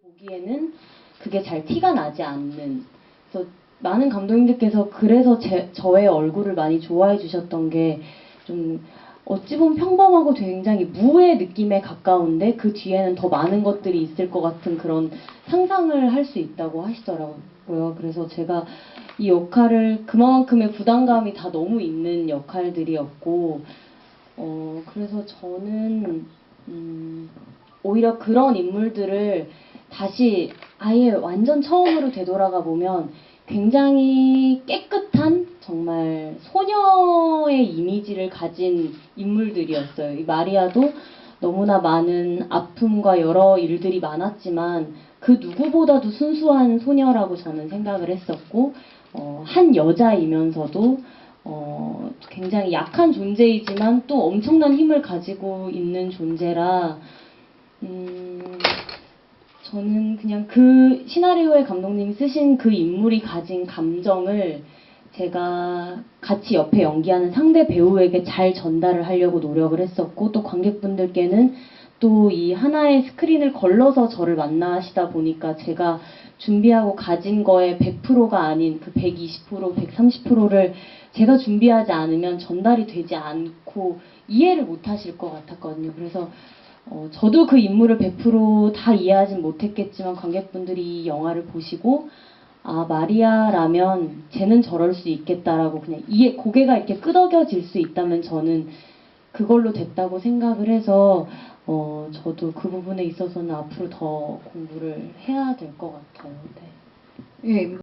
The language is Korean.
보기에는 그게 잘 티가 나지 않는. 그래서 많은 감독님들께서 그래서 제, 저의 얼굴을 많이 좋아해 주셨던 게 좀 어찌 보면 평범하고 굉장히 무의 느낌에 가까운데 그 뒤에는 더 많은 것들이 있을 것 같은 그런 상상을 할 수 있다고 하시더라고요. 그래서 제가 이 역할을 그만큼의 부담감이 다 너무 있는 역할들이었고, 어, 그래서 저는, 음, 오히려 그런 인물들을 다시 아예 완전 처음으로 되돌아가 보면 굉장히 깨끗한 정말 소녀의 이미지를 가진 인물들이었어요. 이 마리아도 너무나 많은 아픔과 여러 일들이 많았지만 그 누구보다도 순수한 소녀라고 저는 생각을 했었고 어, 한 여자이면서도 어, 굉장히 약한 존재이지만 또 엄청난 힘을 가지고 있는 존재라 음, 저는 그냥 그 시나리오의 감독님이 쓰신 그 인물이 가진 감정을 제가 같이 옆에 연기하는 상대 배우에게 잘 전달을 하려고 노력을 했었고 또 관객분들께는 또 이 하나의 스크린을 걸러서 저를 만나시다 보니까 제가 준비하고 가진 거의 100%가 아닌 그 120%, 130%를 제가 준비하지 않으면 전달이 되지 않고 이해를 못 하실 것 같았거든요. 그래서 어, 저도 그 인물을 100%다 이해하진 못했겠지만 관객분들이 이 영화를 보시고 아 마리아라면 쟤는 저럴 수 있겠다라고 그냥 이해 고개가 이렇게 끄덕여질 수 있다면 저는 그걸로 됐다고 생각을 해서 어 저도 그 부분에 있어서는 앞으로 더 공부를 해야 될 것 같아요. 네. 예,